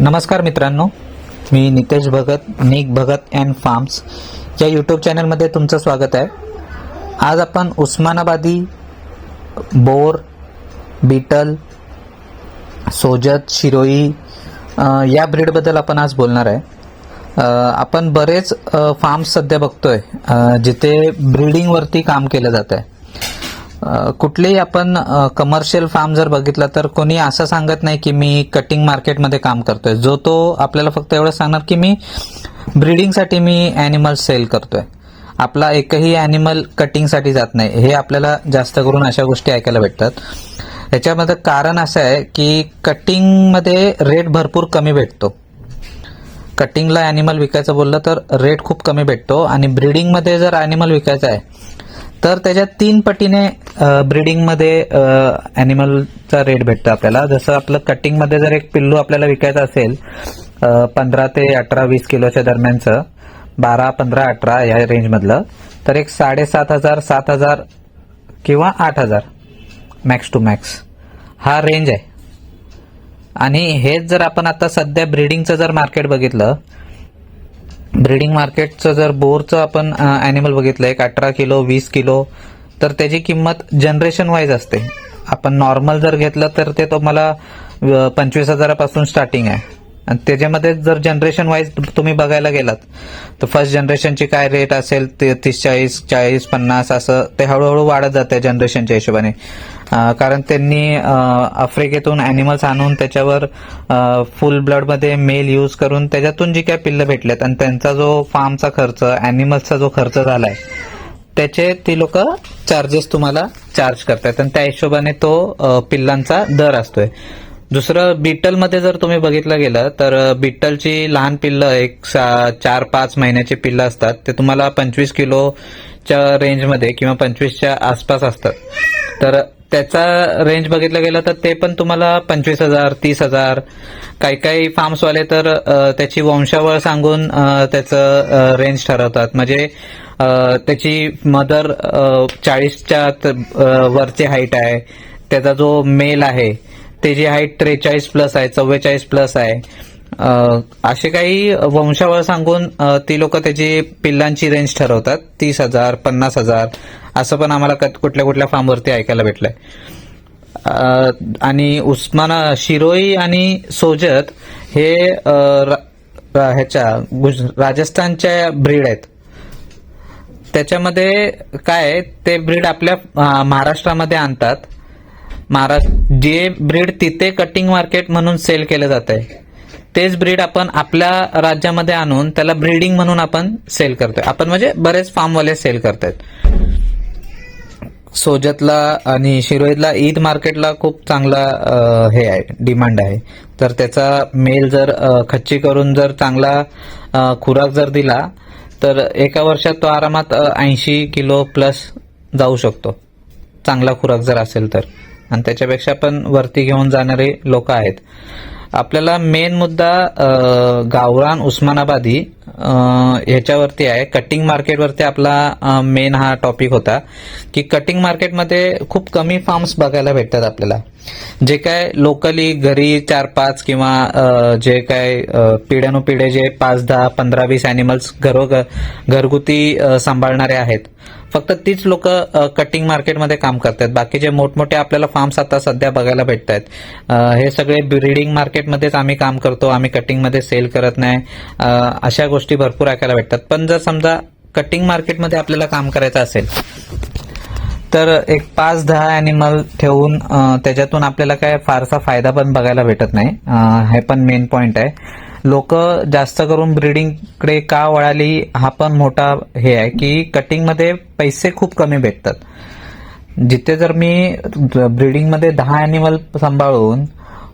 नमस्कार मित्रांनो मी नितेश भगत निक भगत अँड फार्म्स या यूट्यूब चॅनलमध्ये तुमचं स्वागत आहे. आज आपण उस्मानाबादी बोर बीटल सोजत शिरोई या ब्रीडबद्दल आपण आज बोलणार आहे. आपण बरेच फार्म्स सध्या बघतोय जिथे ब्रीडिंगवरती काम केलं जात आहे कुठलेही आपण कमर्शियल फार्म जर बघितला तर कोणी असं सांगत नाही की मी कटिंग मार्केटमध्ये काम करतोय. जो तो आपल्याला फक्त एवढं सांगणार की मी ब्रीडिंगसाठी मी ॲनिमल सेल करतोय. आपला एकही ॲनिमल कटिंगसाठी जात नाही. हे आपल्याला जास्त करून अशा गोष्टी ऐकायला भेटतात. याच्यामध्ये कारण असं आहे की कटिंगमध्ये रेट भरपूर कमी भेटतो. कटिंगला ॲनिमल विकायचं बोललं तर रेट खूप कमी भेटतो आणि ब्रीडिंगमध्ये जर ॲनिमल विकायचं आहे तर त्याच्या तीन पटीने ब्रीडिंगमध्ये ॲनिमलचा रेट भेटतो आपल्याला. जसं आपलं कटिंगमध्ये जर एक पिल्लू आपल्याला विकायचं असेल पंधरा ते अठरा वीस किलोच्या दरम्यानचं बारा पंधरा अठरा या रेंजमधलं तर एक साडेसात हजार सात हजार किंवा आठ हजार मॅक्स टू मॅक्स हा रेंज आहे. आणि हेच जर आपण आता सध्या ब्रीडिंगचं जर मार्केट बघितलं ब्रीडिंग मार्केटचं जर बोरचं आपण ॲनिमल बघितलं एक अठरा किलो वीस किलो तर त्याची किंमत जनरेशन वाईज असते. आपण नॉर्मल जर घेतलं तर ते तुम्हाला पंचवीस हजारापासून स्टार्टिंग आहे. आणि त्याच्यामध्ये जर जनरेशन वाईज तुम्ही बघायला गेलात तर फर्स्ट जनरेशनची काय रेट असेल? ते तीस चाळीस चाळीस पन्नास असं ते हळूहळू वाढत जाते जनरेशनच्या हिशोबाने. कारण त्यांनी आफ्रिकेतून ॲनिमल्स आणून त्याच्यावर फुल ब्लडमध्ये मेल यूज करून त्याच्यातून जी काय पिल्लं भेटलेत आणि त्यांचा जो फार्मचा खर्च ॲनिमल्सचा जो खर्च झालाय त्याचे ती लोक चार्जेस तुम्हाला चार्ज करतात आणि त्या हिशोबाने तो पिल्लांचा दर असतोय. दुसरं बिट्टलमध्ये जर तुम्ही बघितलं गेलं तर बिट्टलची लहान पिल्लं एक सा- चार पाच महिन्याची पिल्लं असतात. ते तुम्हाला पंचवीस किलोच्या रेंजमध्ये किंवा पंचवीसच्या आसपास असतात. तर त्याचा रेंज बघितलं गेलं तर ते पण तुम्हाला पंचवीस हजार तीस हजार काही काही फार्म्सवाले तर त्याची वंशावळ सांगून त्याचं रेंज ठरवतात. म्हणजे त्याची मदर चाळीसच्या वरची हाईट आहे. त्याचा जो मेल आहे त्याची हाईट त्रेचाळीस प्लस आहे चव्वेचाळीस प्लस आहे. असे काही वंशावळ सांगून ती लोक त्याची पिल्लांची रेंज ठरवतात. तीस हजार पन्नास हजार असं पण आम्हाला कुठल्या कुठल्या फार्मवरती ऐकायला भेटलंय. आणि उस्माना शिरोई आणि सोजत हे ह्याच्या गुज- राजस्थानच्या ब्रीड आहेत. त्याच्यामध्ये काय आहे, ते ब्रीड आपल्या महाराष्ट्रामध्ये आणतात. महाराष्ट्र जे ब्रीड तिथे कटिंग मार्केट म्हणून सेल केलं जात आहे तेच ब्रीड आपण आपल्या राज्यामध्ये आणून त्याला ब्रीडिंग म्हणून आपण सेल करतोय. आपण म्हणजे बरेच फार्मवाले सेल करतायत. सोजतला आणि शिरोईतला ईद मार्केटला खूप चांगला हे आहे डिमांड आहे. तर त्याचा मेल जर खच्ची करून जर चांगला खुराक जर दिला तर एका वर्षात तो आरामात ऐंशी किलो प्लस जाऊ शकतो. चांगला खुराक जर असेल तर. आणि त्याच्यापेक्षा पण वरती घेऊन जाणारे लोक आहेत. आपल्याला मेन मुद्दा गावरान उस्मानाबादी ह्याच्यावरती आहे. कटिंग मार्केटवरती आपला मेन हा टॉपिक होता. की कटिंग मार्केटमध्ये खूप कमी फार्म्स बघायला भेटतात आपल्याला. जे काय लोकली घरी चार पाच किंवा जे काय पिढ्यानुपिढे जे पाच दहा पंधरा वीस अॅनिमल्स घरो घरगुती सांभाळणारे आहेत. फक्त तीच लोक कटिंग मार्केटमध्ये काम करतात. बाकीचे मोठमोठे आपल्याला फार्म्स आता सध्या बघायला भेटत आहेत हे सगळे ब्रीडिंग मार्केटमध्येच आम्ही काम करतो. आम्ही कटिंगमध्ये सेल करत नाही. अशा गोष्टी गोष्टी भरपूर ऐकायला भेटतात. पण जर समजा कटिंग मार्केटमध्ये आपल्याला काम करायचं असेल तर एक पाच दहा ॲनिमल ठेवून त्याच्यातून आपल्याला काय फारसा फायदा पण बघायला भेटत नाही. हे पण मेन पॉइंट आहे. लोक जास्त करून ब्रीडिंगकडे का वळाली हा पण मोठा हे आहे की कटिंगमध्ये पैसे खूप कमी भेटतात. जिथे जर मी ब्रीडिंगमध्ये दहा ॲनिमल सांभाळून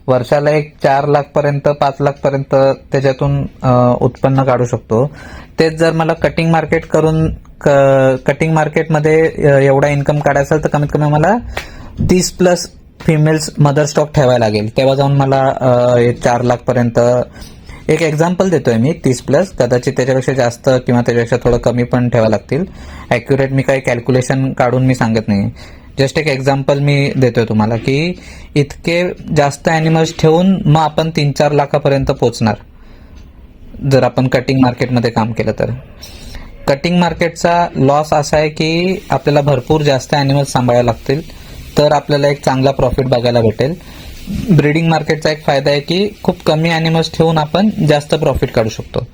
वर्षाला एक चार लाख पर्यंत पाच लाख पर्यंत त्याच्यातून उत्पन्न काढू शकतो. तेच जर मला कटिंग मार्केट करून कटिंग मार्केटमध्ये एवढा इन्कम काढायचा असेल तर कमीत कमी मला तीस प्लस फिमेल्स मदर स्टॉक ठेवायला लागेल. तेव्हा जाऊन मला चार लाख पर्यंत एक एक्झाम्पल देतोय मी तीस प्लस कदाचित त्याच्यापेक्षा जास्त किंवा त्याच्यापेक्षा थोडं कमी पण ठेवावं लागतील. ॲक्युरेट मी काही कॅल्क्युलेशन काढून मी सांगत नाही. जस्ट एक एक्झाम्पल मी देतोय तुम्हाला की इतके जास्त ॲनिमल्स ठेवून मग आपण तीन चार लाखापर्यंत पोचणार. जर आपण कटिंग मार्केटमध्ये काम केलं तर. कटिंग मार्केटचा लॉस असा आहे की आपल्याला भरपूर जास्त ॲनिमल्स सांभाळायला लागतील तर आपल्याला एक चांगला प्रॉफिट बघायला भेटेल. ब्रीडिंग मार्केटचा एक फायदा आहे की खूप कमी ॲनिमल्स ठेवून आपण जास्त प्रॉफिट काढू शकतो.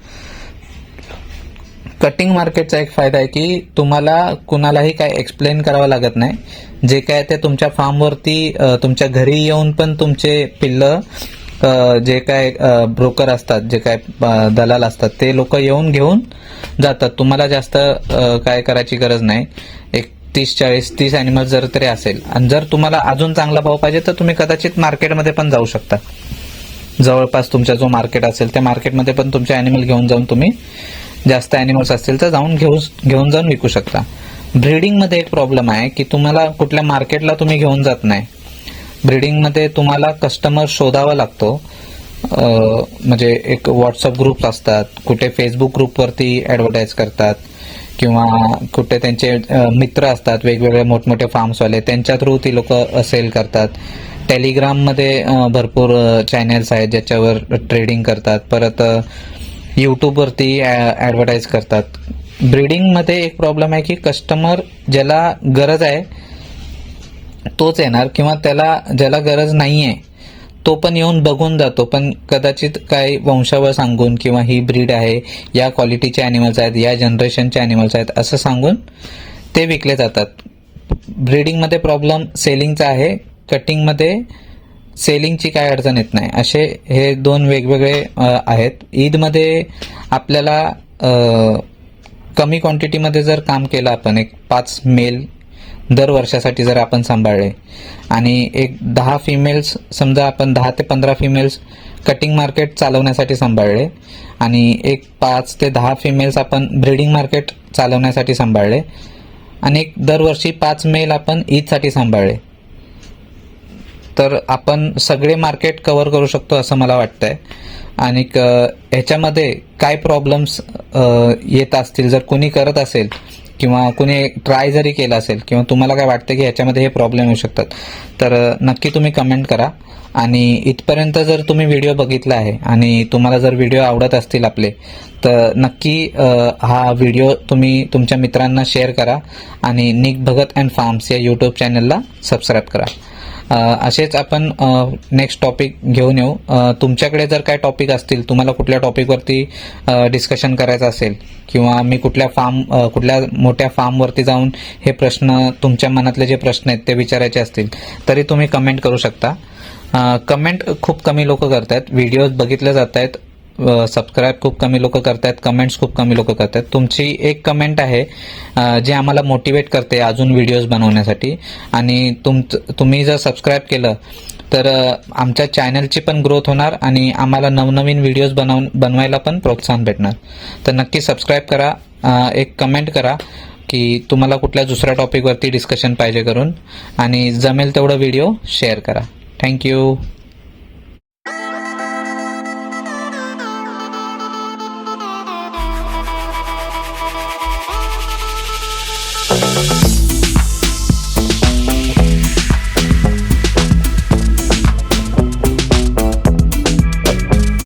कटिंग मार्केटचा एक फायदा आहे की तुम्हाला कुणालाही काय एक्सप्लेन करावं लागत नाही. जे काय ते तुमच्या फार्मवरती तुमच्या घरी येऊन पण तुमचे पिल्लं जे काय ब्रोकर असतात जे काय दलाल असतात ते लोक येऊन घेऊन जातात. तुम्हाला जास्त काय करायची गरज नाही. एक तीस चाळीस तीस अॅनिमल जर तरी असेल आणि जर तुम्हाला अजून चांगला भाव पाहिजे तर तुम्ही कदाचित मार्केटमध्ये पण जाऊ शकता. जवळपास तुमचा जो मार्केट असेल त्या मार्केटमध्ये पण तुमचे अॅनिमल घेऊन जाऊन तुम्ही जास्त अॅनिमल्स असतील तर जाऊन घेऊन घेऊन जाऊन विकू शकता. ब्रीडिंगमध्ये एक प्रॉब्लेम आहे की तुम्हाला कुठल्या मार्केटला तुम्ही घेऊन जात नाही. ब्रीडिंगमध्ये तुम्हाला कस्टमर शोधावा लागतो. म्हणजे एक व्हॉट्सअप ग्रुप्स असतात कुठे फेसबुक ग्रुपवरती ॲडव्हर्टाईज करतात किंवा कुठे त्यांचे मित्र असतात वेगवेगळे मोठमोठे फार्म्सवाले त्यांच्या थ्रू ती लोक सेल करतात. टेलिग्राममध्ये भरपूर चॅनेल्स आहेत ज्याच्यावर ट्रेडिंग करतात. परत यूट्यूबवरती ॲडव्हर्टाईज करतात. ब्रीडिंगमध्ये एक प्रॉब्लेम आहे की कस्टमर ज्याला गरज आहे तोच येणार किंवा त्याला ज्याला गरज नाही आहे तो पण येऊन बघून जातो. पण कदाचित काही वंशावळ सांगून किंवा ही ब्रीड आहे या क्वालिटीचे ॲनिमल्स आहेत या जनरेशनचे ॲनिमल्स आहेत असं सांगून ते विकले जातात. ब्रीडिंगमध्ये प्रॉब्लेम सेलिंगचा आहे कटिंगमध्ये सेलिंगची काय अडचण येत नाही. असे हे दोन वेगवेगळे आहेत. ईदमध्ये आपल्याला कमी क्वांटिटीमध्ये जर काम केलं आपण एक पाच मेल दर वर्षासाठी जर आपण सांभाळले आणि एक दहा फिमेल्स समजा आपण दहा ते पंधरा फिमेल्स कटिंग मार्केट चालवण्यासाठी सांभाळले आणि एक पाच ते दहा फिमेल्स आपण ब्रीडिंग मार्केट चालवण्यासाठी सांभाळले आणि एक दरवर्षी पाच मेल आपण ईदसाठी सांभाळले. तर आपण सगळे मार्केट कव्हर करू शकतो असं मला वाटतंय. आणि ह्याच्यामध्ये काय प्रॉब्लेम्स येत असतील जर कोणी करत असेल किंवा कुणी ट्राय जरी केला असेल किंवा तुम्हाला काय वाटतं की ह्याच्यामध्ये हे प्रॉब्लेम येऊ शकतात तर नक्की तुम्ही कमेंट करा. आणि इथपर्यंत जर तुम्ही व्हिडिओ बघितला आहे आणि तुम्हाला जर व्हिडिओ आवडत असतील आपले तर नक्की हा व्हिडिओ तुम्ही तुमच्या मित्रांना शेअर करा. आणि निक भगत अँड फार्म्स या यूट्यूब चॅनलला सबस्क्राईब करा. असेच आपण नेक्स्ट टॉपिक घेऊन येऊ. तुमच्याकडे जर काय टॉपिक असतील तुम्हाला कुठल्या टॉपिकवरती डिस्कशन करायचं असेल किंवा मी कुठल्या फार्म कुठल्या मोठ्या फार्मवरती जाऊन हे प्रश्न तुमच्या मनातले जे प्रश्न आहेत ते विचारायचे असतील तरी तुम्ही कमेंट करू शकता. कमेंट खूप कमी लोक करतात व्हिडिओज बघितले जात आहेत सबस्क्राईब खूप कमी लोक करतात कमेंट्स खूप कमी लोक करतात तुमची एक कमेंट आहे जी जे आम्हाला मोटिवेट करते अजून व्हिडिओज बनवण्यासाठी. आणि तुम तुम्ही जर सबस्क्राईब केलं तर आमच्या चॅनलची पण ग्रोथ होणार आणि आम्हाला नवनवीन व्हिडिओज बनव बनवायला पण प्रोत्साहन भेटणार. तर नक्की सबस्क्राईब करा एक कमेंट करा की तुम्हाला कुठल्या दुसऱ्या टॉपिकवरती डिस्कशन पाहिजे करून. आणि जमेल तेवढं व्हिडिओ शेअर करा. थँक्यू